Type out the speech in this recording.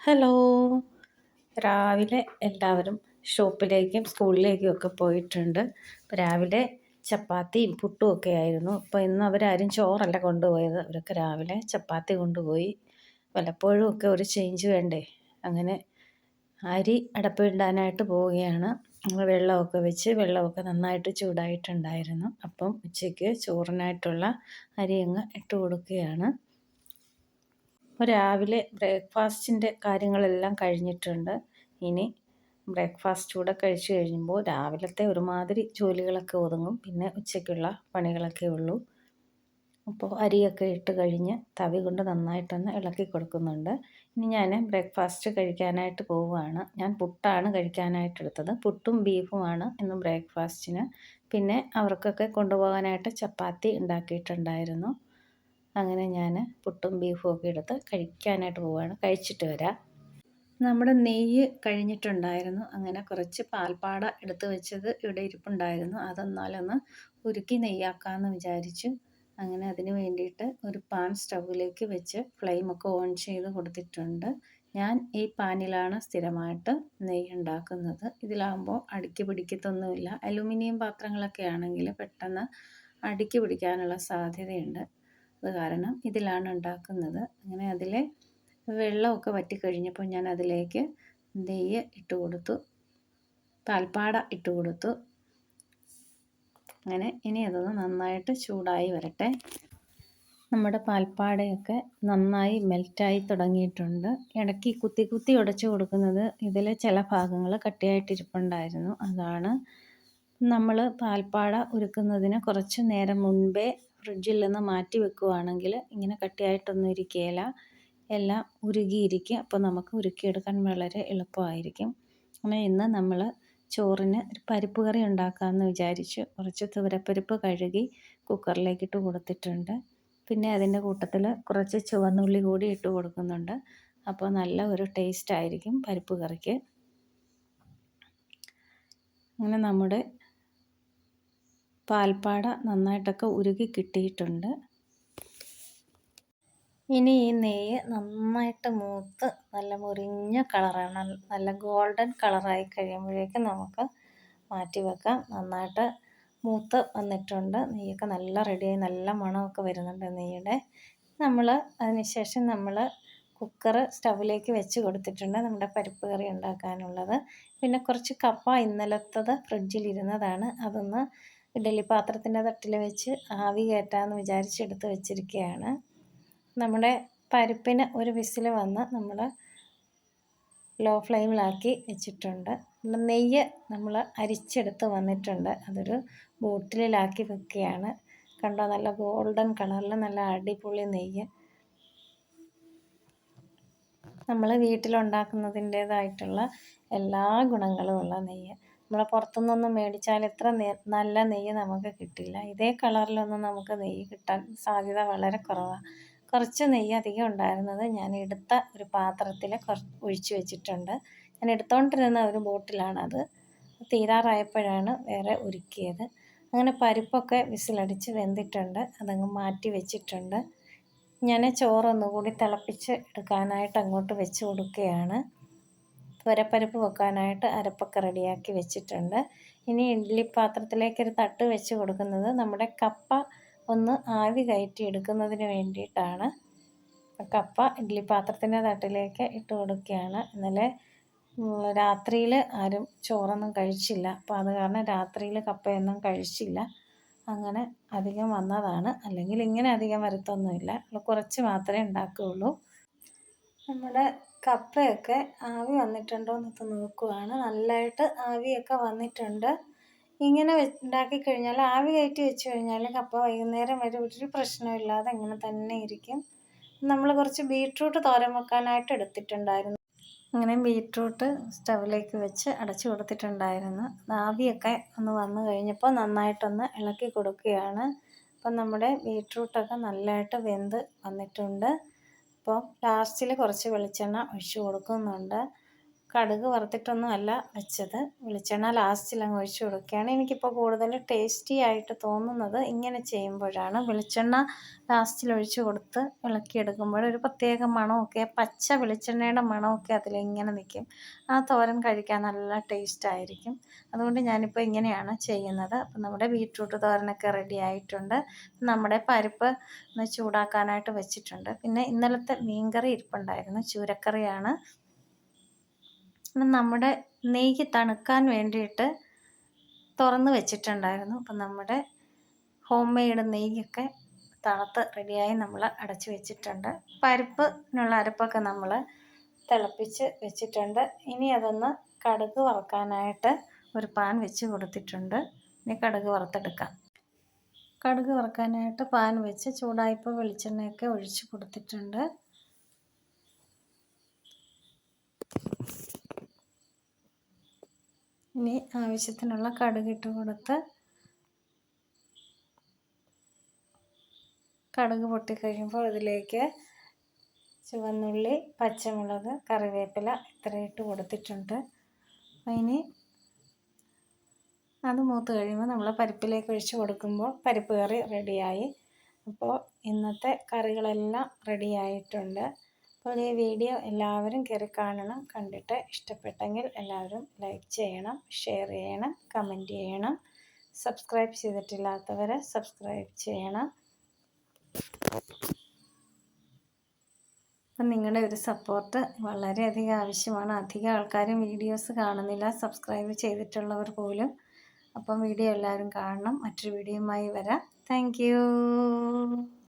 Hello രാവിലെ എല്ലാവരും ഷോപ്പിലേക്കും സ്കൂളിലേക്കും ഒക്കെ പോയിട്ടുണ്ട്. രാവിലെ ചപ്പാത്തിയും പുട്ടും ഒക്കെ ആയിരുന്നു. അപ്പോൾ ഇന്ന് അവരാരും ചോറല്ല കൊണ്ടുപോയത്. അവരൊക്കെ രാവിലെ ചപ്പാത്തി കൊണ്ടുപോയി. വല്ലപ്പോഴും ഒക്കെ ഒരു ചേഞ്ച് വേണ്ടേ? അങ്ങനെ അരി അടപ്പിടാനായിട്ട് പോവുകയാണ്. വെള്ളമൊക്കെ വെച്ച് വെള്ളമൊക്കെ നന്നായിട്ട് ചൂടായിട്ടുണ്ടായിരുന്നു. അപ്പം ഉച്ചയ്ക്ക് ചോറിനായിട്ടുള്ള അരി അങ്ങ് ഇട്ട് കൊടുക്കുകയാണ്. രാവിലെ ബ്രേക്ക്ഫാസ്റ്റിന്റെ കാര്യങ്ങളെല്ലാം കഴിഞ്ഞിട്ടുണ്ട്. ഇനി ബ്രേക്ക്ഫാസ്റ്റ് കൂടെ കഴിച്ചു കഴിയുമ്പോൾ രാവിലത്തെ ഒരുമാതിരി ജോലികളൊക്കെ ഒതുങ്ങും. പിന്നെ ഉച്ചയ്ക്കുള്ള പണികളൊക്കെ ഉള്ളൂ. അപ്പോൾ അരിയൊക്കെ ഇട്ട് കഴിഞ്ഞ് തവി കൊണ്ട് നന്നായിട്ടൊന്ന് ഇളക്കി കൊടുക്കുന്നുണ്ട്. ഇനി ഞാൻ ബ്രേക്ക്ഫാസ്റ്റ് കഴിക്കാനായിട്ട് പോവുകയാണ്. ഞാൻ പുട്ടാണ് കഴിക്കാനായിട്ട് എടുത്തത്. പുട്ടും ബീഫുമാണ് ഇന്ന് ബ്രേക്ക്ഫാസ്റ്റിന്. പിന്നെ അവർക്കൊക്കെ കൊണ്ടുപോകാനായിട്ട് ചപ്പാത്തി ഉണ്ടാക്കിയിട്ടുണ്ടായിരുന്നു. അങ്ങനെ ഞാൻ പുട്ടും ബീഫും ഒക്കെ എടുത്ത് കഴിക്കാനായിട്ട് പോവുകയാണ് കഴിച്ചിട്ട് വരാം. നമ്മുടെ നെയ്യ് കഴിഞ്ഞിട്ടുണ്ടായിരുന്നു. അങ്ങനെ കുറച്ച് പാൽപ്പാട എടുത്ത് വെച്ചത് ഇവിടെ ഇരിപ്പുണ്ടായിരുന്നു. അതെന്നാലൊന്ന് ഉരുക്കി നെയ്യാക്കാമെന്ന് വിചാരിച്ചു. അങ്ങനെ അതിന് വേണ്ടിയിട്ട് ഒരു പാൻ സ്റ്റൗവിലേക്ക് വെച്ച് ഫ്ലെയിമൊക്കെ ഓൺ ചെയ്ത് കൊടുത്തിട്ടുണ്ട്. ഞാൻ ഈ പാനിലാണ് സ്ഥിരമായിട്ട് നെയ്യ് ഉണ്ടാക്കുന്നത്. ഇതിലാകുമ്പോൾ അടുക്കി പിടിക്കത്തൊന്നുമില്ല. അലുമിനിയം പാത്രങ്ങളൊക്കെ ആണെങ്കിൽ പെട്ടെന്ന് അടുക്കി പിടിക്കാനുള്ള സാധ്യതയുണ്ട്. അത് കാരണം ഇതിലാണ് ഉണ്ടാക്കുന്നത്. അങ്ങനെ അതിൽ വെള്ളമൊക്കെ വറ്റിക്കഴിഞ്ഞപ്പോൾ ഞാൻ അതിലേക്ക് നെയ്യ് ഇട്ട് കൊടുത്തു. പാൽപ്പാട ഇട്ട് കൊടുത്തു. അങ്ങനെ ഇനി അതൊന്ന് നന്നായിട്ട് ചൂടായി വരട്ടെ. നമ്മുടെ പാൽപ്പാടയൊക്കെ നന്നായി മെൽറ്റായി തുടങ്ങിയിട്ടുണ്ട്. ഇടയ്ക്ക് കുത്തി കുത്തി ഉടച്ചു കൊടുക്കുന്നത് ഇതിലെ ചില ഭാഗങ്ങൾ കട്ടിയായിട്ടിരിപ്പുണ്ടായിരുന്നു. അതാണ് നമ്മൾ പാൽപ്പാട ഉരുക്കുന്നതിന് കുറച്ച് നേരം മുൻപേ ഫ്രിഡ്ജിൽ നിന്ന് മാറ്റി വെക്കുകയാണെങ്കിൽ ഇങ്ങനെ കട്ടിയായിട്ടൊന്നും ഇരിക്കുകയില്ല. എല്ലാം ഉരുകിയിരിക്കും. അപ്പോൾ നമുക്ക് ഉരുക്കിയെടുക്കാൻ വളരെ എളുപ്പമായിരിക്കും. അങ്ങനെ ഇന്ന് നമ്മൾ ചോറിന് ഒരു പരിപ്പ് കറി ഉണ്ടാക്കാമെന്ന് വിചാരിച്ചു കുറച്ച് തുവരപ്പരിപ്പ് കഴുകി കുക്കറിലേക്ക് ഇട്ട് കൊടുത്തിട്ടുണ്ട്. പിന്നെ അതിന്റെ കൂട്ടത്തിൽ കുറച്ച് ചുവന്നുള്ളി കൂടി ഇട്ട് കൊടുക്കുന്നുണ്ട്. അപ്പോൾ നല്ല ഒരു ടേസ്റ്റ് ആയിരിക്കും പരിപ്പ് കറിക്ക്. അങ്ങനെ നമ്മുടെ പാൽപ്പാട നന്നായിട്ടൊക്കെ ഉരുകി കിട്ടിയിട്ടുണ്ട്. ഇനി ഈ നെയ്യ് നന്നായിട്ട് മൂത്ത് നല്ല മുരിഞ്ഞ കളറാണ്. നല്ല ഗോൾഡൻ കളറായി കഴിയുമ്പോഴേക്കും നമുക്ക് മാറ്റി വെക്കാം. നന്നായിട്ട് മൂത്ത് വന്നിട്ടുണ്ട്. നെയ്യൊക്കെ നല്ല റെഡിയായി നല്ല മണമൊക്കെ വരുന്നുണ്ട് നെയ്യുടെ. നമ്മൾ അതിനുശേഷം നമ്മൾ കുക്കർ സ്റ്റവിലേക്ക് വെച്ച് കൊടുത്തിട്ടുണ്ട് നമ്മുടെ പരിപ്പ് കറി ഉണ്ടാക്കാനുള്ളത്. പിന്നെ കുറച്ച് കപ്പ ഇന്നലത്തത് ഫ്രിഡ്ജിലിരുന്നതാണ്. അതൊന്ന് ഇഡലി പാത്രത്തിന്റെ തട്ടിൽ വെച്ച് ആവി കയറ്റാമെന്ന് വിചാരിച്ചെടുത്ത് വെച്ചിരിക്കുകയാണ്. നമ്മുടെ പരിപ്പിന് ഒരു വിസിൽ വന്ന് നമ്മൾ ലോ ഫ്ലെയിമിലാക്കി വെച്ചിട്ടുണ്ട്. നെയ്യ് നമ്മൾ അരിച്ചെടുത്ത് വന്നിട്ടുണ്ട്. അതൊരു ബോട്ടിലാക്കി വെക്കുകയാണ്. കണ്ടോ? നല്ല ഗോൾഡൻ കളറിൽ നല്ല അടിപൊളി നെയ്യ്. നമ്മൾ വീട്ടിലുണ്ടാക്കുന്നതിന്റേതായിട്ടുള്ള എല്ലാ ഗുണങ്ങളും ഉള്ള നെയ്യ്. നമ്മൾ പുറത്തുനിന്നൊന്നും മേടിച്ചാൽ എത്ര നല്ല നെയ്യ് നമുക്ക് കിട്ടില്ല. ഇതേ കളറിലൊന്നും നമുക്ക് നെയ്യ് കിട്ടാൻ സാധ്യത വളരെ കുറവാണ് കുറച്ച് നെയ്യ് അധികം ഉണ്ടായിരുന്നത് ഞാൻ എടുത്ത ഒരു പാത്രത്തിൽ കുറച്ച് ഒഴിച്ച് വെച്ചിട്ടുണ്ട്. ഞാൻ എടുത്തുകൊണ്ടിരുന്ന ഒരു ബോട്ടിലാണത്. തീരാറായപ്പോഴാണ് വേറെ ഒരുക്കിയത് അങ്ങനെ പരിപ്പൊക്കെ വിസിലടിച്ച് വെന്തിട്ടുണ്ട്. അതങ്ങ് മാറ്റി വെച്ചിട്ടുണ്ട്. ഞാൻ ചോറൊന്നുകൂടി തിളപ്പിച്ച് എടുക്കാനായിട്ട് അങ്ങോട്ട് വെച്ച് കൊടുക്കുകയാണ്. തുരപ്പരിപ്പ് വെക്കാനായിട്ട് അരപ്പൊക്കെ റെഡിയാക്കി വെച്ചിട്ടുണ്ട്. ഇനി ഇഡ്ഡലി പാത്രത്തിലേക്ക് ഒരു തട്ട് വെച്ച് കൊടുക്കുന്നത് നമ്മുടെ കപ്പ ഒന്ന് ആവി കയറ്റി എടുക്കുന്നതിന് വേണ്ടിയിട്ടാണ്. കപ്പ ഇഡ്ഡലി പാത്രത്തിന്റെ തട്ടിലേക്ക് ഇട്ട് കൊടുക്കുകയാണ്. ഇന്നലെ രാത്രിയിൽ ആരും ചോറൊന്നും കഴിച്ചില്ല. അപ്പോൾ അത് കാരണം രാത്രിയിൽ കപ്പയൊന്നും കഴിച്ചില്ല. അങ്ങനെ അധികം വന്നതാണ്. അല്ലെങ്കിൽ ഇങ്ങനെ അധികം വരത്തൊന്നുമില്ല. കുറച്ച് മാത്രമേ ഉണ്ടാക്കുകയുള്ളൂ. നമ്മുടെ കപ്പയൊക്കെ ആവി വന്നിട്ടുണ്ടോ എന്നൊക്കെ നോക്കുവാണ്. നല്ലതായിട്ട് ആവിയൊക്കെ വന്നിട്ടുണ്ട്. ഇങ്ങനെ ഉണ്ടാക്കി കഴിഞ്ഞാൽ ആവി കയറ്റി വെച്ച് കഴിഞ്ഞാൽ കപ്പ വൈകുന്നേരം വരെ ഒരു പ്രശ്നമില്ലാതെ ഇങ്ങനെ തന്നെ ഇരിക്കും. നമ്മൾ കുറച്ച് ബീട്രൂട്ട് തോരൻ വെക്കാനായിട്ട് എടുത്തിട്ടുണ്ടായിരുന്നു. അങ്ങനെ ബീട്രൂട്ട് സ്റ്റവിലേക്ക് വെച്ച് അടച്ചു കൊടുത്തിട്ടുണ്ടായിരുന്നു. ആവിയൊക്കെ ഒന്ന് വന്നു കഴിഞ്ഞപ്പോൾ നന്നായിട്ടൊന്ന് ഇളക്കി കൊടുക്കുകയാണ്. അപ്പം നമ്മുടെ ബീട്രൂട്ടൊക്കെ നല്ലതായിട്ട് വെന്ത് വന്നിട്ടുണ്ട്. അപ്പോൾ ലാസ്റ്റിൽ കുറച്ച് വെളിച്ചെണ്ണ ഒഴിച്ച് കൊടുക്കുന്നുണ്ട്. കടുക് വറുത്തിട്ടൊന്നും അല്ല വെച്ചത്. വെളിച്ചെണ്ണ ലാസ്റ്റിൽ അങ്ങ് ഒഴിച്ച് കൊടുക്കുകയാണ്. എനിക്കിപ്പോൾ കൂടുതൽ ടേസ്റ്റി ആയിട്ട് തോന്നുന്നത് ഇങ്ങനെ ചെയ്യുമ്പോഴാണ്. വെളിച്ചെണ്ണ ലാസ്റ്റിൽ ഒഴിച്ച് കൊടുത്ത് ഇളക്കിയെടുക്കുമ്പോൾ ഒരു പ്രത്യേക മണമൊക്കെ പച്ച വെളിച്ചെണ്ണയുടെ മണമൊക്കെ അതിലിങ്ങനെ നിൽക്കും. ആ തോരൻ കഴിക്കാൻ നല്ല ടേസ്റ്റ് ആയിരിക്കും. അതുകൊണ്ട് ഞാനിപ്പോൾ ഇങ്ങനെയാണ് ചെയ്യുന്നത്. അപ്പം നമ്മുടെ ബീട്രൂട്ട് തോരനൊക്കെ റെഡി ആയിട്ടുണ്ട്. നമ്മുടെ പരിപ്പ് ഒന്ന് ചൂടാക്കാനായിട്ട് വെച്ചിട്ടുണ്ട്. പിന്നെ ഇന്നലത്തെ മീൻകറി ഇരിപ്പുണ്ടായിരുന്നു. ചൂരക്കറിയാണ്. നമ്മുടെ നെയ്യ് തണുക്കാൻ വേണ്ടിയിട്ട് തുറന്ന് വെച്ചിട്ടുണ്ടായിരുന്നു. അപ്പം നമ്മുടെ ഹോം മെയ്ഡ് നെയ്യൊക്കെ തണുത്ത് റെഡിയായി നമ്മൾ അടച്ചു വെച്ചിട്ടുണ്ട്. പരിപ്പിനുള്ള അരപ്പൊക്കെ നമ്മൾ തിളപ്പിച്ച് വെച്ചിട്ടുണ്ട്. ഇനി അതൊന്ന് കടുക് വറുക്കാനായിട്ട് ഒരു പാൻ വെച്ച് കൊടുത്തിട്ടുണ്ട്. ഇനി കടുക് വറുത്തെടുക്കാം. കടുക് വറുക്കാനായിട്ട് പാൻ വെച്ച് ചൂടായപ്പോൾ വെളിച്ചെണ്ണയൊക്കെ ഒഴിച്ച് കൊടുത്തിട്ടുണ്ട്. ഇനി ആവശ്യത്തിനുള്ള കടുകിട്ട് കൊടുത്ത് കടുക് പൊട്ടിക്കഴിയുമ്പോൾ ഇതിലേക്ക് ചുവന്നുള്ളി പച്ചമുളക് കറിവേപ്പില ഇത്ര ഇട്ട് കൊടുത്തിട്ടുണ്ട്. അതിന് അത് മൂത്ത് കഴിയുമ്പോൾ നമ്മൾ പരിപ്പിലേക്ക് ഒഴിച്ച് കൊടുക്കുമ്പോൾ പരിപ്പ് കറി റെഡിയായി അപ്പോൾ ഇന്നത്തെ കറികളെല്ലാം റെഡിയായിട്ടുണ്ട് അപ്പോൾ ഈ വീഡിയോ എല്ലാവരും കയറി കാണണം കണ്ടിട്ട് ഇഷ്ടപ്പെട്ടെങ്കിൽ എല്ലാവരും ലൈക്ക് ചെയ്യണം ഷെയർ ചെയ്യണം കമന്റ് ചെയ്യണം. സബ്സ്ക്രൈബ് ചെയ്തിട്ടില്ലാത്തവരെ സബ്സ്ക്രൈബ് ചെയ്യണം. അപ്പം നിങ്ങളുടെ ഒരു സപ്പോർട്ട് വളരെയധികം ആവശ്യമാണ്. അധികം ആൾക്കാരും വീഡിയോസ് കാണുന്നില്ല സബ്സ്ക്രൈബ് ചെയ്തിട്ടുള്ളവർ പോലും. അപ്പം വീഡിയോ എല്ലാവരും കാണണം. മറ്റൊരു വീഡിയോയുമായി വരാം. താങ്ക്